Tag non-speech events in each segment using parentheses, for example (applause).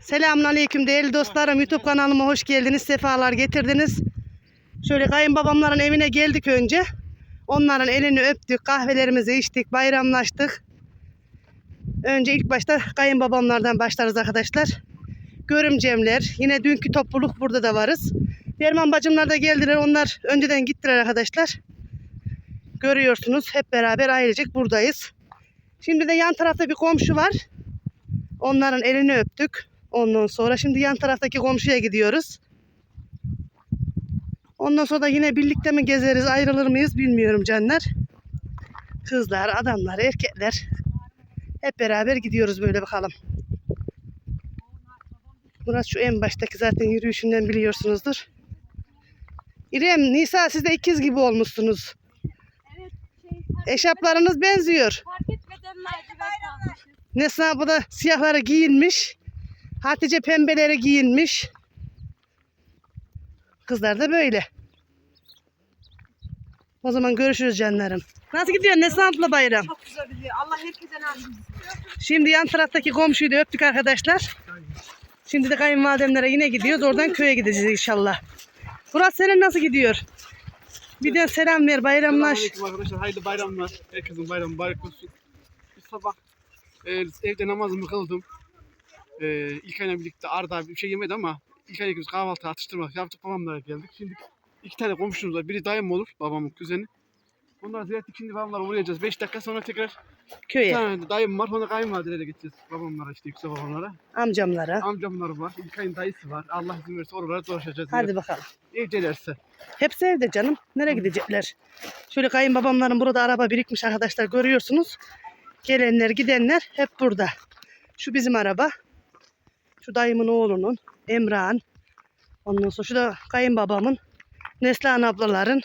Selamun Aleyküm değerli dostlarım. YouTube kanalıma hoş geldiniz. Sefalar getirdiniz. Şöyle kayınbabamların evine geldik önce. Onların elini öptük. Kahvelerimizi içtik. Bayramlaştık. Önce ilk başta kayınbabamlardan başlarız arkadaşlar. Görümcemler. Yine dünkü topluluk burada da varız. Derman bacımlar da geldiler. Onlar önceden gittiler arkadaşlar. Görüyorsunuz. Hep beraber ailecek buradayız. Şimdi de yan tarafta bir komşu var. Onların elini öptük. Ondan sonra şimdi yan taraftaki komşuya gidiyoruz. Ondan sonra da yine birlikte mi gezeriz, ayrılır mıyız bilmiyorum canlar. Kızlar, adamlar, erkekler hep beraber gidiyoruz böyle bakalım. Burası şu en baştaki zaten yürüyüşünden biliyorsunuzdur. İrem, Nisa siz de ikiz gibi olmuşsunuz. Evet, şey, Eşaplarınız benziyor. fark etmeden. Nesna bu da siyahları giyinmiş. Hatice pembeleri giyinmiş. Kızlar da böyle. O zaman görüşürüz canlarım. Nasıl gidiyor Nesna abla bayram? Çok güzel gidiyor. Allah herkese nasip Şimdi yan taraftaki komşuyu da öptük arkadaşlar. Şimdi de kayınvalidemlere yine gidiyoruz. Oradan köye gideceğiz inşallah. Murat senin nasıl gidiyor? Bir de selam ver bayramlaş. Selamünaleyküm arkadaşlar. Hayırlı bayramlar. Herkesin bayramı mübarek olsun. Bir sabah e, evde namazımı kıldım. E, İlkay'la birlikte Arda bir şey yemedi ama İlkay'la ikimiz kahvaltı atıştırmak yaptık. Babamlara geldik. Şimdi iki tane komşumuz var. Biri dayım olur. Babamın kuzeni. Ondan ziyaret ikinci babamlara uğrayacağız. Beş dakika sonra tekrar bir Köye. tane de dayım var. Sonra kayınvalidelere gideceğiz. Babamlara işte yüksek babamlara. Amcamlara. Amcamlar var. İlkay'ın dayısı var. Allah izin verirse oralara dolaşacağız. Hadi bakalım. Evdelerse. Hepsi evde canım. Nereye gidecekler? Şöyle kayınbabamların burada araba birikmiş arkadaşlar görüyorsunuz. Gelenler gidenler hep burada. Şu bizim araba. Şu dayımın oğlunun. Emrah'ın. Ondan sonra şu da kayınbabamın. Neslihan ablaların.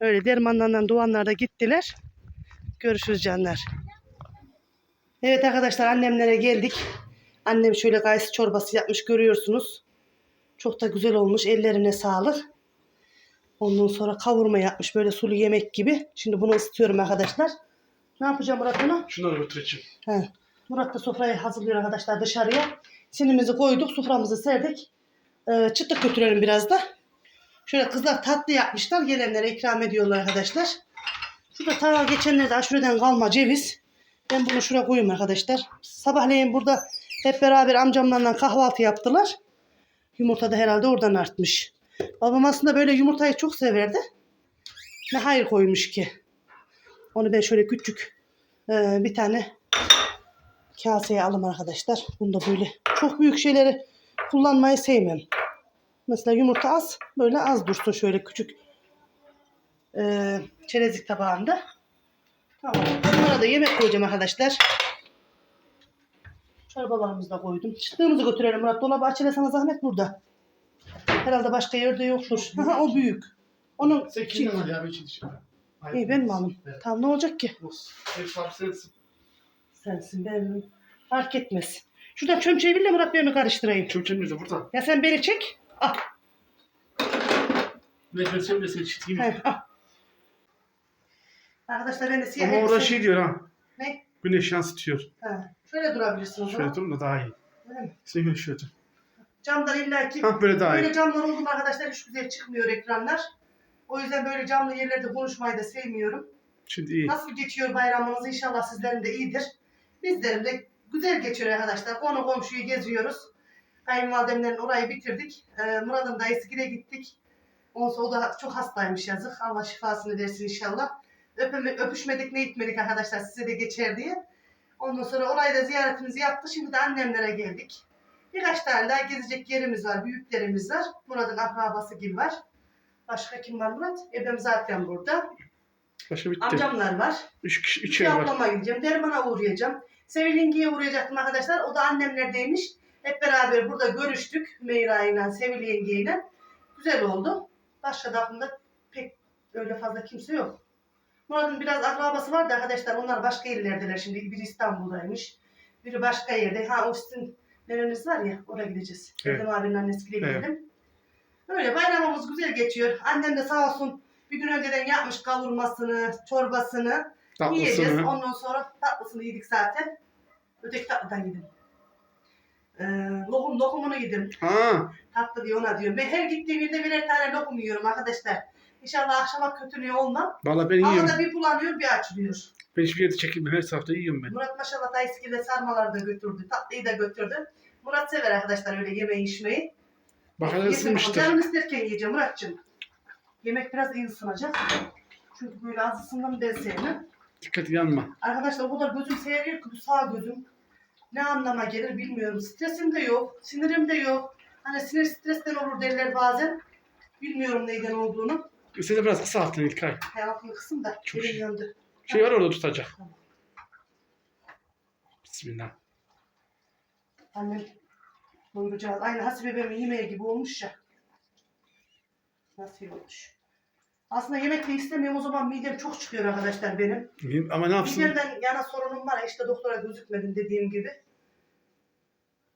Öyle dermanlardan doğanlar da gittiler. Görüşürüz canlar. Evet arkadaşlar annemlere geldik. Annem şöyle gayet çorbası yapmış görüyorsunuz. Çok da güzel olmuş. Ellerine sağlık. Ondan sonra kavurma yapmış böyle sulu yemek gibi. Şimdi bunu ısıtıyorum arkadaşlar. Ne yapacağım Murat bunu? Şunları götüreceğim. He. Murat da sofrayı hazırlıyor arkadaşlar dışarıya. Sinimizi koyduk, soframızı serdik. Ee, çıtlık götürelim biraz da. Şöyle kızlar tatlı yapmışlar. Gelenlere ikram ediyorlar arkadaşlar. Şurada ta geçenlerde aşureden kalma ceviz. Ben bunu şuraya koyayım arkadaşlar. Sabahleyin burada hep beraber amcamlarla kahvaltı yaptılar. Yumurta da herhalde oradan artmış. Babam aslında böyle yumurtayı çok severdi. Ne hayır koymuş ki. Onu ben şöyle küçük e, bir tane kaseye alım arkadaşlar. Bunda böyle çok büyük şeyleri kullanmayı sevmem. Mesela yumurta az, böyle az dursun şöyle küçük e, çerezlik tabağında. Tamam. Bunlara da yemek koyacağım arkadaşlar. Çorbalarımızı da koydum. Çıktığımızı götürelim Murat. Dolabı açıyla sana zahmet burada. Herhalde başka yerde yoktur. O büyük. Onun Sen kimden al ya? Dışarı. İyi ben mi alayım? Evet. Tamam ne olacak ki? Olsun. Sahibi sensin. Sensin ben? Fark etmez. Şuradan çömçeyi bil de Murat Bey'imi karıştırayım. Çömçemiz de burada. Ya sen beni çek. Al. Ne versem de seni çiteyim. He, al. Arkadaşlar ben de siyah Ama orada elbise- şey diyor ha. Ne? Güneş yansıtıyor. Ha. Şöyle durabilirsiniz. Şöyle Şöyle durun da daha iyi. Sen şöyle dur. Camdan illa ki Ha böyle daha böyle iyi. camlar oldu mu arkadaşlar hiç güzel çıkmıyor ekranlar. O yüzden böyle camlı yerlerde konuşmayı da sevmiyorum. Şimdi iyi. Nasıl geçiyor bayramınız inşallah sizlerin de iyidir. Bizlerin de güzel geçiyor arkadaşlar. Konu komşuyu geziyoruz. Kayınvalidemlerin orayı bitirdik. Ee, Murat'ın dayısı gide gittik. Sonra o da çok hastaymış yazık. Allah şifasını versin inşallah. Öpeme, öpüşmedik ne gitmedik arkadaşlar size de geçer diye. Ondan sonra orayı da ziyaretimizi yaptık. Şimdi de annemlere geldik. Birkaç tane daha gezecek yerimiz var. Büyüklerimiz var. Murat'ın akrabası gibi var. Başka kim var Murat? Ebem zaten burada. Başka bitti. Amcamlar var. Üç kişi, üç İki ev var. ablama gideceğim. Derman'a uğrayacağım. Sevil Yenge'ye uğrayacaktım arkadaşlar. O da annemlerdeymiş. Hep beraber burada görüştük. Hümeyra ile, Sevil ile. Güzel oldu. Başka da aklımda pek öyle fazla kimse yok. Murat'ın biraz akrabası vardı arkadaşlar. Onlar başka yerlerdeler şimdi. Biri İstanbul'daymış. Biri başka yerde. Ha o sizin neneniz var ya oraya gideceğiz. Evet. Erdem abinin annesiyle Evet. gidelim. Öyle bayramımız güzel geçiyor. Annem de sağ olsun bir gün önceden yapmış kavurmasını, çorbasını. Yiyeceğiz. Tatlısını. Ondan sonra tatlısını yedik zaten. Öteki tatlıdan yedim. Ee, lokum, lokumunu yedim. Ha. Tatlı diye ona diyorum. Ben her gittiğimde birer tane lokum yiyorum arkadaşlar. İnşallah akşama kötülüğü olmam. Vallahi ben yiyorum. Havada bir bulanıyor bir açılıyor. Ben hiçbir yerde çekilmiyorum. Her hafta yiyorum ben. Murat maşallah dayısı gibi sarmaları da götürdü. Tatlıyı da götürdü. Murat sever arkadaşlar öyle yemeği içmeyi. Bakalım ısınmıştır. Canım isterken yiyeceğim Murat'cığım. Yemek biraz iyi ısınacak. Çünkü böyle az ısındım ben sevmem. Dikkat yanma. Arkadaşlar o kadar gözüm seyrediyor ki bu sağ gözüm. Ne anlama gelir bilmiyorum. Stresim de yok. Sinirim de yok. Hani sinir stresten olur derler bazen. Bilmiyorum neyden olduğunu. De biraz kısalttın İlkay. Hayatımı kısım da Çok elim şey. yandı. Şey var orada tutacak. Bismillah. Annem doyuracağız. Aynı Hasibe bebeğimin yemeği gibi olmuş ya. Nasıl olmuş? Aslında yemek de istemiyorum o zaman midem çok çıkıyor arkadaşlar benim. Ama ne yapsın? Midemden yana sorunum var. İşte doktora gözükmedim dediğim gibi.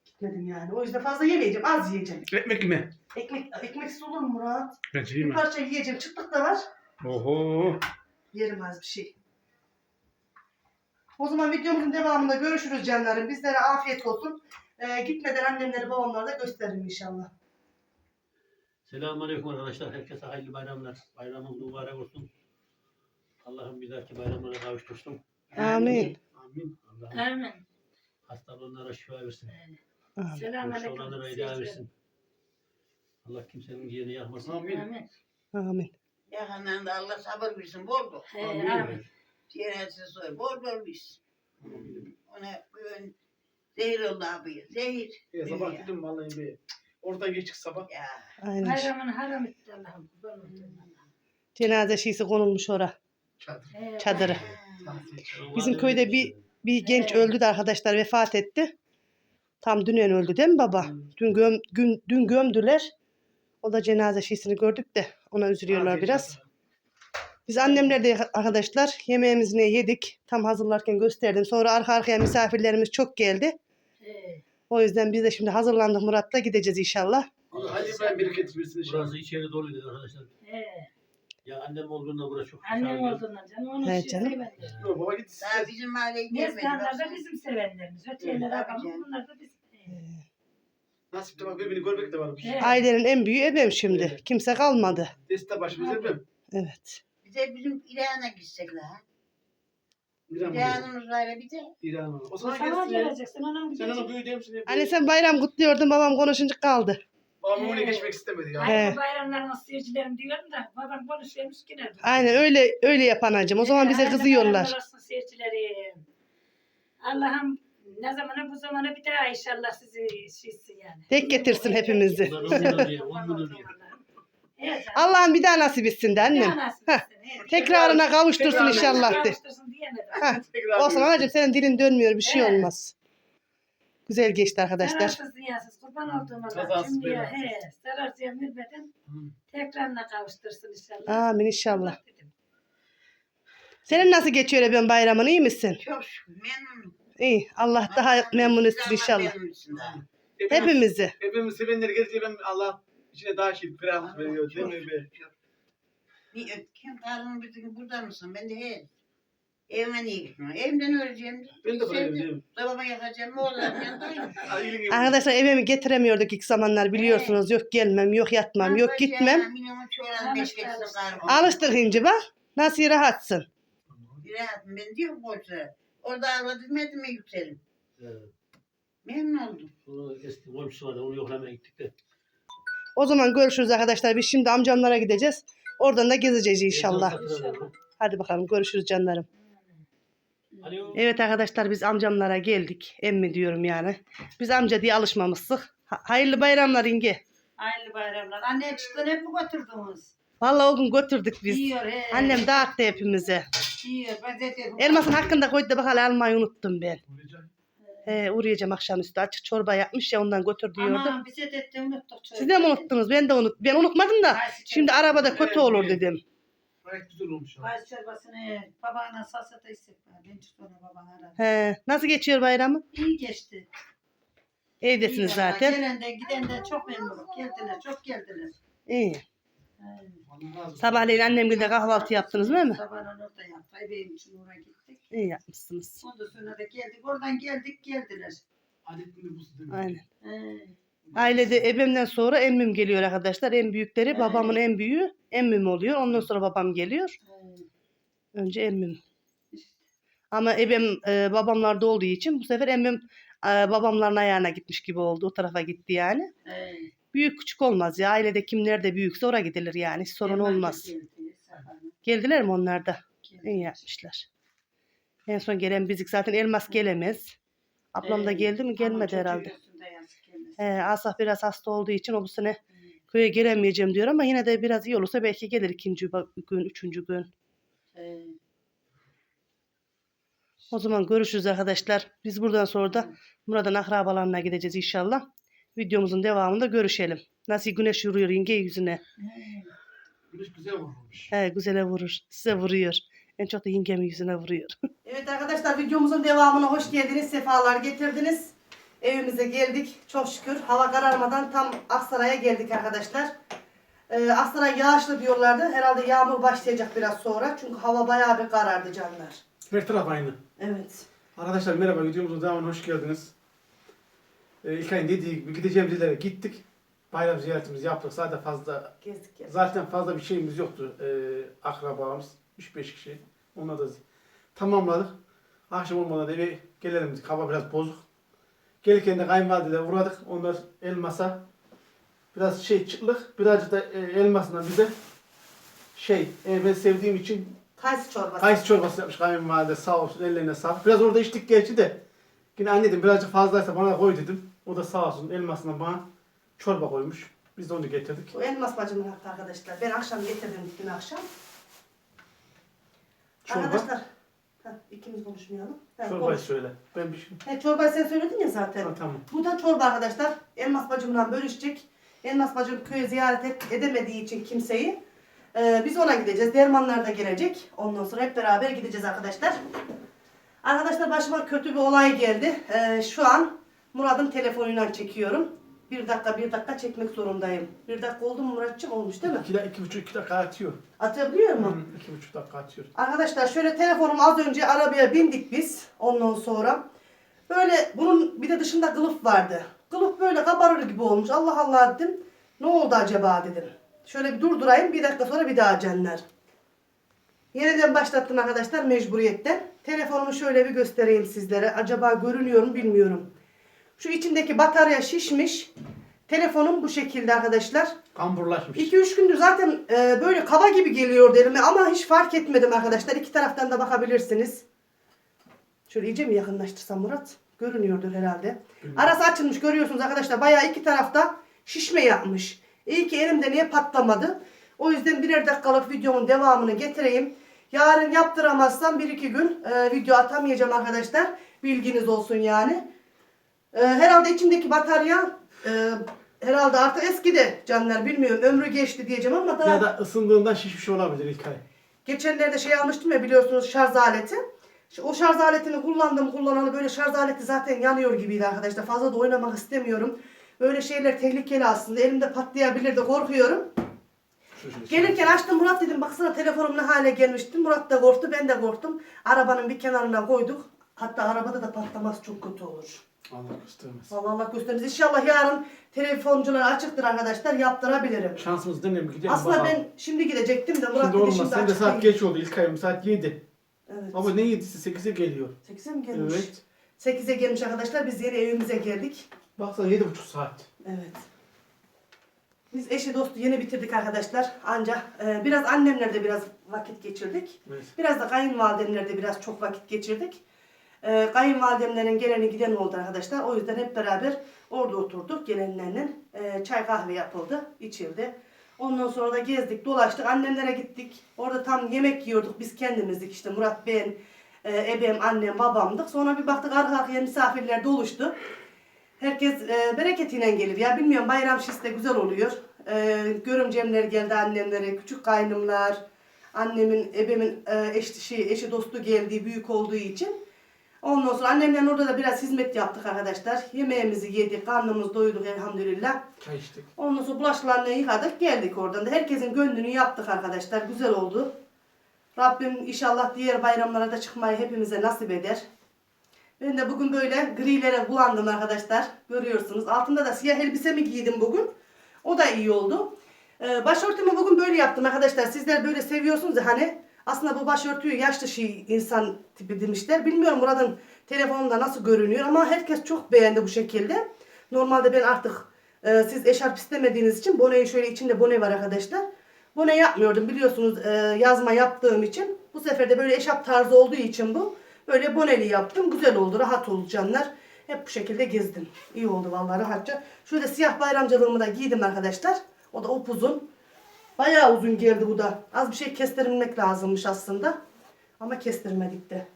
Gitmedim yani. O yüzden fazla yemeyeceğim. Az yiyeceğim. Ekmek mi? Ekmek, ekmeksiz olur mu Murat? Bence Bir yeme. parça yiyeceğim. Çıtlık da var. Oho. Yerim az bir şey. O zaman videomuzun devamında görüşürüz canlarım. Bizlere afiyet olsun. Ee, gitmeden annemleri babamları da gösteririm inşallah. Selamünaleyküm arkadaşlar. Herkese hayırlı bayramlar. Bayramınız mübarek olsun. Allah'ım bir dahaki bayramlara kavuştursun. Amin. Amin. Allah'ım Amin. hasta olanlara şifa versin. Amin. Borçlu Selamünaleyküm. olanlara versin. Allah kimsenin yerini yakmasın. Amin. Amin. Yakından da Allah sabır versin bol bol. He, Amin. amin. Ciğersiz soy bol bol versin. Ona bugün zehir oldu abi. Zehir. Ya sabah dedim vallahi be. Oradan geçtik sabah. Ya. Aynen. Bayramını haram etti Allah'ım. kurban olayım Allah'ım. Cenaze şiisi konulmuş ora. Çadır. Çadırı. Bizim köyde bir- Bir genç Evet. öldü de arkadaşlar vefat etti. Tam dünen öldü değil mi baba? Dün, göm, gün, dün gömdüler. O da cenaze şiisini gördük de ona üzülüyorlar biraz. Biz annemler de arkadaşlar yemeğimizi ne yedik. Tam hazırlarken gösterdim. Sonra arka arkaya misafirlerimiz çok geldi. O yüzden biz de şimdi hazırlandık Murat'la gideceğiz inşallah. Hadi ben bereket versin Burası içeri doluydu arkadaşlar. He. Ya annem olduğunda burası çok Annem güzeldi. olduğundan canım onun He, şey canım. sevenler. Yok baba git. Daha bizim mahalleye gelmedi. Neslihanlar da bizim sevenlerimiz. Öteyeler Evet, tabii bunlar da bizim. Nasip de bak birbirini görmek de varmış. Evet. Ailenin en büyüğü ebem şimdi. Evet. Kimse kalmadı. Deste başımıza yapayım. Evet. Bize bizim İran'a gitsek var ya bir de. İran mı? O zaman Sana gelsin ya. geleceksin ona mı Sen onu gideceksin? büyüdüğüm seni. Anne sen bayram kutluyordun babam konuşunca kaldı. Babam oraya geçmek istemedi ya. He. Ay bu bayramların seyircilerim diyorum da babam konuşuyormuş yine. Aynen öyle öyle yapan anacığım. O zaman bize Hayırlı kızıyorlar. bayramlar olsun seyircilerim. Allah'ım ne zamana bu zamana bir daha inşallah sizi şişsin yani. Tek getirsin hepimizi. Bunlar on gün önce, on gün önce. Evet. Allah'ım bir daha nasip etsin de annem. Heh. Tekrarına kavuştursun Tekrarına inşallah de. Kavuştursun diyemedim. Heh. Tekrar Olsun anacığım senin dilin dönmüyor bir şey Evet. olmaz. Güzel geçti arkadaşlar. Zararsız ziyasız kurban olduğum Allah. Kazasız Şimdi ya belasız. he zararsız vermeden Hı. tekrarına kavuştursun inşallah. Amin inşallah. Allah dedim. Senin nasıl geçiyor Ebem bayramın iyi misin? Çok şükür memnunum. İyi. Allah daha memnun etsin inşallah. Hepimizi. hepimiz sevenleri gelince ben Allah içine daha şey ferahlık veriyor değil mi be? Niye, kim karnım bizim burada mısın? Ben de he. Evime niye gitmiyorum? Evimden öleceğim. Ben de buraya mi? Babama yakacağım. Oğullarım yanındayım. (laughs) Arkadaşlar evimi getiremiyorduk ilk zamanlar biliyorsunuz. Yok gelmem, yok yatmam, yok gitmem. Minimum çoğalan beş geçsin karnım. Alıştık ince bak. Nasıl rahatsın. Bir hayatım ben diyorum koçlara. Orada ağladım etme yükselim. Evet. Memnun oldum. Sonra eski komşusu vardı. Onu yoklamaya gittik de. O zaman görüşürüz arkadaşlar. Biz şimdi amcamlara gideceğiz. Oradan da gezeceğiz inşallah. Hadi bakalım görüşürüz canlarım. Alo. Evet arkadaşlar biz amcamlara geldik. Emmi diyorum yani. Biz amca diye alışmamıştık. Ha- hayırlı bayramlar İnge. Hayırlı bayramlar. Anne çıktın hep mi götürdünüz? Vallahi o gün götürdük biz. Yiyor he. Annem dağıttı hepimize. Yiyor. Ben zaten Elmasın hakkında koydu da bak hala almayı unuttum ben. He, uğrayacağım akşamüstü. Açık çorba yapmış ya ondan götür diyordu. Ama bize de de unuttuk. Siz de mi unuttunuz? Ben de unut. Ben unutmadım da. Şimdi arabada kötü olur dedim. Gayet güzel olmuş abi. Kayısı çorbasını babana salsa da istek var. Ben ona babana aradım. He, nasıl geçiyor bayramı? İyi geçti. Evdesiniz İyi vallahi. zaten. Gelen de giden de çok memnunum. Geldiler, çok geldiler. İyi. Sabahleyin annemle de kahvaltı yaptınız değil mi? Sabahın orada yaptı. Benim için oraya gittik. İyi yapmışsınız. Ondan sonra da geldik. Oradan geldik geldiler. Adetini bu değil mi? Aynen. He. Ailede ebemden sonra emmim geliyor arkadaşlar. En büyükleri babamın en büyüğü emmim oluyor. Ondan sonra babam geliyor. Önce emmim. Ama ebem e, babamlarda olduğu için bu sefer emmim e, babamların ayağına gitmiş gibi oldu. O tarafa gitti yani. Büyük küçük olmaz ya. Ailede kim nerede büyükse oraya gidilir yani. Hiç sorun olmaz. Geldiler mi onlar da? İyi yapmışlar. En son gelen bizik zaten Elmas gelemez. Ablam da geldi mi? Gelmedi herhalde. He, Asaf biraz hasta olduğu için o bu sene köye gelemeyeceğim diyor ama yine de biraz iyi olursa belki gelir ikinci gün, üçüncü gün. O zaman görüşürüz arkadaşlar. Biz buradan sonra da Murat'ın akrabalarına gideceğiz inşallah. Videomuzun devamında görüşelim. Nasıl güneş vuruyor yenge yüzüne. Güneş güzel vurmuş. He, güzele vurur. Size vuruyor. En çok da yengemin yüzüne vuruyor. (laughs) evet arkadaşlar videomuzun devamına hoş geldiniz. Sefalar getirdiniz. Evimize geldik. Çok şükür. Hava kararmadan tam Aksaray'a geldik arkadaşlar. Ee, Aksaray yağışlı diyorlardı. Herhalde yağmur başlayacak biraz sonra. Çünkü hava bayağı bir karardı canlar. Her taraf aynı. Evet. Arkadaşlar merhaba, videomuzun devamına hoş geldiniz. Ee, ilk ayın dediği gibi gideceğimiz yerlere gittik. Bayram ziyaretimizi yaptık. Zaten fazla Gezdik gezdik. zaten fazla bir şeyimiz yoktu. Ee, akrabamız 3-5 kişi. Onları da tamamladık. Akşam olmadan da eve gelelim dedik. Hava biraz bozuk. Gelirken de kayınvalideyle uğradık. Onlar elmasa biraz şey çıtlık, birazcık da e, elmasından bize şey, e, ben sevdiğim için Kayısı çorbası. Kayısı çorbası yapmış kayınvalide sağ olsun ellerine sağlık. Biraz orada içtik gerçi de. Yine anne dedim birazcık fazlaysa bana koy dedim. O da sağ olsun elmasından bana çorba koymuş. Biz de onu getirdik. Bu elmas bacımın hakkı arkadaşlar. Ben akşam getirdim dün akşam. Çorba. Arkadaşlar. Heh, ikimiz konuşmayalım. Ha, Çorbayı konuş. söyle. Ben bir şey... He, çorbayı sen söyledin ya zaten. Ha, tamam. Bu da çorba arkadaşlar. Elmas bacımla bölüşecek. Elmas bacım köye ziyaret et- edemediği için kimseyi. Ee, biz ona gideceğiz. Dermanlar da gelecek. Ondan sonra hep beraber gideceğiz arkadaşlar. Arkadaşlar başıma kötü bir olay geldi. Ee, şu an Murat'ın telefonuyla çekiyorum. Bir dakika bir dakika çekmek zorundayım. Bir dakika oldu mu Muratçım? Olmuş değil mi? İki, iki buçuk iki dakika atıyor. Atabiliyor mu? Hı, iki buçuk dakika atıyor. Arkadaşlar şöyle telefonum az önce arabaya bindik biz ondan sonra. Böyle bunun bir de dışında kılıf vardı. Kılıf böyle kabarır gibi olmuş. Allah Allah dedim. Ne oldu acaba dedim. Şöyle bir durdurayım bir dakika sonra bir daha canlar. Yeniden başlattım arkadaşlar mecburiyetten. Telefonumu şöyle bir göstereyim sizlere. Acaba görünüyor mu bilmiyorum. Şu içindeki batarya şişmiş. Telefonum bu şekilde arkadaşlar. Kamburlaşmış. 2-3 gündür zaten e, böyle kaba gibi geliyor elime ama hiç fark etmedim arkadaşlar. İki taraftan da bakabilirsiniz. Şöyle iyice mi yakınlaştırsam Murat? Görünüyordur herhalde. Arası açılmış görüyorsunuz arkadaşlar. Bayağı iki tarafta şişme yapmış. İyi ki elimde niye patlamadı. O yüzden birer dakikalık videomun devamını getireyim. Yarın yaptıramazsam bir iki gün e, video atamayacağım arkadaşlar. Bilginiz olsun yani. E, herhalde içindeki batarya e, herhalde artık eski de canlar bilmiyorum. Ömrü geçti diyeceğim ama daha Ya da ısındığından şişmiş olabilir ilk ay. geçenlerde şey almıştım ya biliyorsunuz şarj aleti. Şu- O şarj aletini kullandım kullanalı böyle şarj aleti zaten yanıyor gibiydi arkadaşlar. Fazla da oynamak istemiyorum. Böyle şeyler tehlikeli aslında. Elimde patlayabilir de korkuyorum. Şu, şu, şu. Gelirken açtım Murat dedim baksana telefonum ne hale gelmişti. Murat da korktu ben de korktum. Arabanın bir kenarına koyduk. Hatta arabada da patlaması çok kötü olur. Allah göstermesin. Vallahi Allah gösteririz. İnşallah yarın telefoncular açıktır arkadaşlar yaptırabilirim. Şansımız deneyelim gidelim Aslında bakalım. ben şimdi gidecektim de Murat Şimdi dedi olmaz. şimdi Sen de açık saat değil. geç oldu ilk ayım. Saat 7. Evet. Ama ne 7'si 8'e geliyor. 8'e mi gelmiş? Evet. 8'e gelmiş arkadaşlar. Biz yeni evimize geldik. Baksana 7,5 saat. Evet. Biz eşi dostu yeni bitirdik arkadaşlar. Ancak e, biraz annemlerde biraz vakit geçirdik. Evet. Biraz da kayınvalidemlerde biraz çok vakit geçirdik. E, kayınvalidemlerin geleni giden oldu arkadaşlar. O yüzden hep beraber orada oturduk gelenlerle. E, çay kahve yapıldı, içildi. Ondan sonra da gezdik, dolaştık. Annemlere gittik. Orada tam yemek yiyorduk biz kendimizdik işte Murat ben, e, ebem, annem, babamdık. Sonra bir baktık arka arkaya misafirler doluştu. Herkes e, bereketiyle gelir ya. Bilmiyorum bayram şişi de güzel oluyor. E, görümcemler geldi annemlere, küçük kaynımlar, annemin, ebemin e, eşi, eşi dostu geldiği büyük olduğu için. Ondan sonra annemle orada da biraz hizmet yaptık arkadaşlar. Yemeğimizi yedik, karnımız doyduk elhamdülillah. Çay içtik. Ondan sonra bulaşıklarını yıkadık, geldik oradan da. Herkesin gönlünü yaptık arkadaşlar. Güzel oldu. Rabbim inşallah diğer bayramlara da çıkmayı hepimize nasip eder. Ben de bugün böyle grilere bulandım arkadaşlar. Görüyorsunuz. Altında da siyah elbisemi giydim bugün. O da iyi oldu. Ee, başörtümü bugün böyle yaptım arkadaşlar. Sizler böyle seviyorsunuz ya hani. Aslında bu başörtüyü yaşlı şey insan tipi demişler. Bilmiyorum buradan telefonumda nasıl görünüyor ama herkes çok beğendi bu şekilde. Normalde ben artık e, siz eşarp istemediğiniz için boneyi şöyle içinde bone var arkadaşlar. Bone yapmıyordum biliyorsunuz e, yazma yaptığım için. Bu sefer de böyle eşarp tarzı olduğu için bu. Böyle boneli yaptım. Güzel oldu. Rahat oldu canlar. Hep bu şekilde gezdim. İyi oldu vallahi rahatça. Şöyle siyah bayramcılığımı da giydim arkadaşlar. O da upuzun. Bayağı uzun geldi bu da. Az bir şey kestirmek lazımmış aslında. Ama kestirmedik de.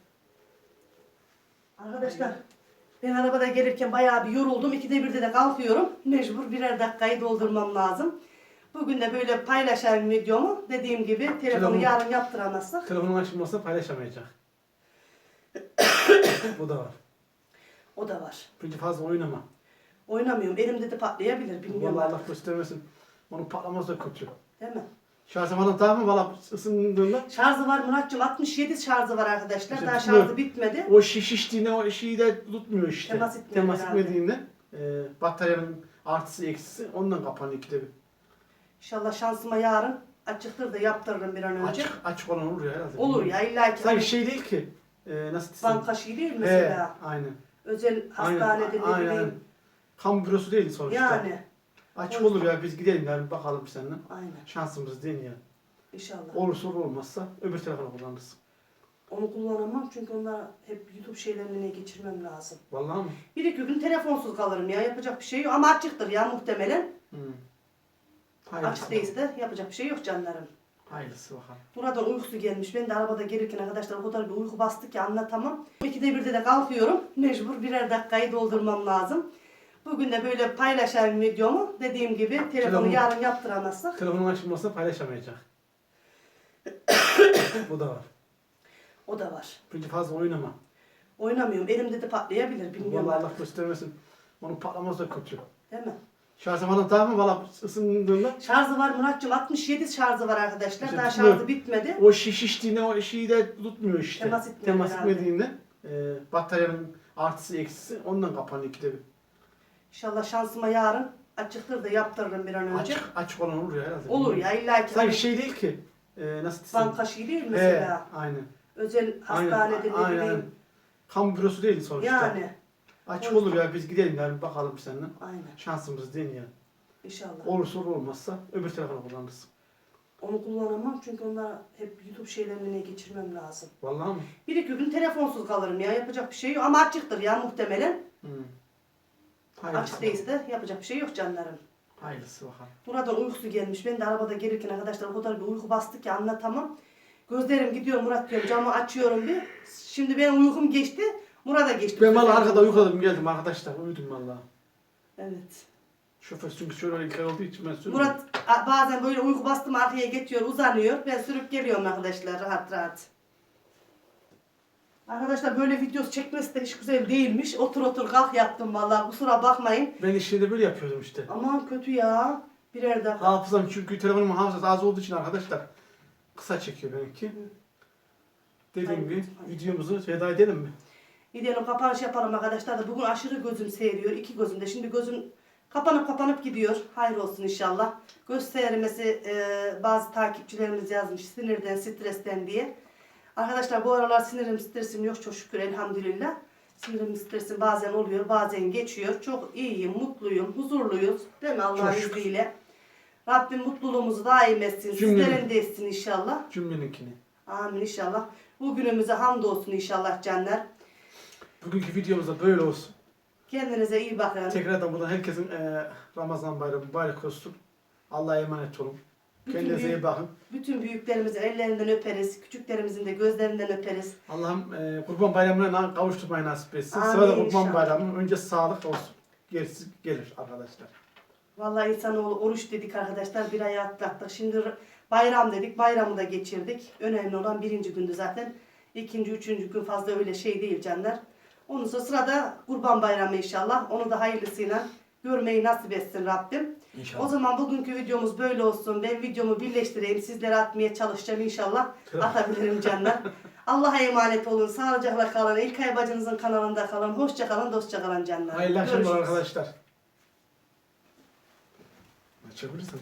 Arkadaşlar ben arabada gelirken bayağı bir yoruldum. İkide birde de kalkıyorum. Mecbur birer dakikayı doldurmam lazım. Bugün de böyle paylaşayım videomu. Dediğim gibi telefonu Telefonu- yarın yaptıramazsak. Telefonun açılmasa paylaşamayacak. (coughs) Bu da var. O da var. Çünkü fazla oynama. Oynamıyorum. Elimde de patlayabilir. Bilmiyorum Vallahi Allah göstermesin. Onun patlaması da kötü. Değil mi? Şarjı falan tamam mı? Valla ısındığında Şarjı var Muratcığım. 67 şarjı var arkadaşlar. İşte Daha tutmuyor. şarjı bitmedi. o şiş şiştiğinde o şeyi de tutmuyor işte. Temas etmiyor Temas herhalde. etmediğinde e, bataryanın artısı eksisi ondan kapanıyor ikide bir. İnşallah şansıma yarın açıktır da yaptırırım bir an önce. Açık, açık olan olur ya herhalde. Olur ya illa ki. Sanki şey değil ki. E, nasıl desem. Banka şey değil He, mesela. aynen. Özel Aynen, hastanede ne aynen. bileyim. Kamu bürosu değil sonuçta. Yani. Açık olur ya biz gidelim ya bir bakalım seninle. Aynen. Şansımız değil ya. İnşallah. Olursa olur olmazsa öbür telefonu kullanırız. Onu kullanamam çünkü onlar hep YouTube şeylerini geçirmem lazım. Vallahi mı? Bir iki gün telefonsuz kalırım ya. Yapacak bir şey yok. Ama açıktır ya muhtemelen. Hı. Açık değilse de yapacak bir şey yok canlarım. Hayırlısı bakalım. Buradan uykusu gelmiş. Ben de arabada gelirken arkadaşlar o kadar bir uyku bastı ki anlatamam. İkide birde de kalkıyorum. Mecbur birer dakikayı doldurmam lazım. Bugün de böyle paylaşayım videomu. Dediğim gibi telefonu Telefonu- yarın yaptıramazsak. Telefonun açılmasa paylaşamayacak. (coughs) Bu da var. O da var. Çünkü fazla oynama. Oynamıyorum. Elimde de patlayabilir. Bilmiyorum Vallahi Allah artık. göstermesin. Onun patlaması da kötü. Değil mi? Şarjı falan tamam mı? Valla ısındığında Şarjı var Muratcığım. 67 şarjı var arkadaşlar. İşte Daha tutmuyor. şarjı bitmedi. o şiş şiştiğinde o şeyi de tutmuyor işte. Temas etmiyor Temas herhalde. etmediğinde e, bataryanın artısı eksisi ondan kapanıyor ikide bir. İnşallah şansıma yarın açıktır da yaptırırım bir an önce. Açık, açık olan olur ya herhalde. Olur ya illa ki. Sanki Hani şey değil ki. E, nasıl desem. banka şey değil He, mesela. aynen. Özel hastanede ne aynen. bileyim. Kamu bürosu değil sonuçta. Yani. Açık olur ya biz gidelim ya bir bakalım seninle. Aynen. Şansımız ya. İnşallah. Olursa olur olmazsa öbür telefonu kullanırız. Onu kullanamam çünkü onlar hep YouTube şeylerini geçirmem lazım. Vallahi mı? Bir iki gün telefonsuz kalırım ya. Yapacak bir şey yok. Ama açıktır ya muhtemelen. Hı. Açık değilse de yapacak bir şey yok canlarım. Hayırlısı bakalım. Buradan uykusu gelmiş. Ben de arabada gelirken arkadaşlar o kadar bir uyku bastı ki anlatamam. Gözlerim gidiyor Murat diyorum camı açıyorum bir. Şimdi benim uykum geçti. Murat'a geçti. Ben valla arkada uykladım geldim arkadaşlar. Uyudum valla. Evet. Şoför çünkü şöyle ilk olduğu için ben sürüyorum. Murat a- bazen böyle uyku bastı mı arkaya geçiyor uzanıyor. Ben sürüp geliyorum arkadaşlar rahat rahat. Arkadaşlar böyle videosu çekmesi de hiç güzel değilmiş. Otur otur kalk yaptım vallahi kusura bakmayın. Ben işinde böyle yapıyordum işte. Aman kötü ya. Birer dakika. Hafızam çünkü telefonumun hafızası az olduğu için arkadaşlar kısa çekiyor benimki. Dediğim Aynen, gibi videomuzu veda edelim mi? Gidelim kapanış yapalım arkadaşlar da bugün aşırı gözüm seyrediyor. iki gözümde. Şimdi gözüm kapanıp kapanıp gidiyor. Hayır olsun inşallah. Göz seyirmesi e, bazı takipçilerimiz yazmış sinirden, stresten diye. Arkadaşlar bu aralar sinirim, stresim yok çok şükür elhamdülillah. Sinirim, stresim bazen oluyor, bazen geçiyor. Çok iyiyim, mutluyum, huzurluyuz. Değil mi Allah'ın Çok şükür. izniyle? Rabbim mutluluğumuzu daim etsin, Cümlemiz. sizlerin de etsin inşallah. Cümleninkini. Amin inşallah. Bugünümüze hamdolsun inşallah canlar. Bugünkü videomuz da böyle olsun. Kendinize iyi bakın. Tekrardan buradan herkesin eee, Ramazan bayramı mübarek olsun. Allah'a emanet olun. Bütün Kendinize büyük- iyi bakın. Bütün büyüklerimizin ellerinden öperiz. Küçüklerimizin de gözlerinden öperiz. Allah'ım eee Kurban Bayramı'na kavuşturmayı nasip etsin. Amin Sırada Kurban inşallah. Bayramı. Önce sağlık olsun. Gerisi gelir arkadaşlar. Vallahi insanoğlu oruç dedik arkadaşlar. Bir ay atlattık. Şimdi bayram dedik. Bayramı da geçirdik. Önemli olan birinci gündü zaten. İkinci, üçüncü gün fazla öyle şey değil canlar. Ondan sonra sırada Kurban Bayramı inşallah. Onu da hayırlısıyla görmeyi nasip etsin Rabbim. O İnşallah. zaman bugünkü videomuz böyle olsun. Ben videomu birleştireyim. Sizlere atmaya çalışacağım inşallah. Atabilirim canlar. (laughs) Allah'a emanet olun. Sağlıcakla kalın. İlkay bacınızın kanalında kalın. Hoşça kalın, dostça kalın canlar. Hayırlı akşamlar Görüşürüz. arkadaşlar. Açabilirsin.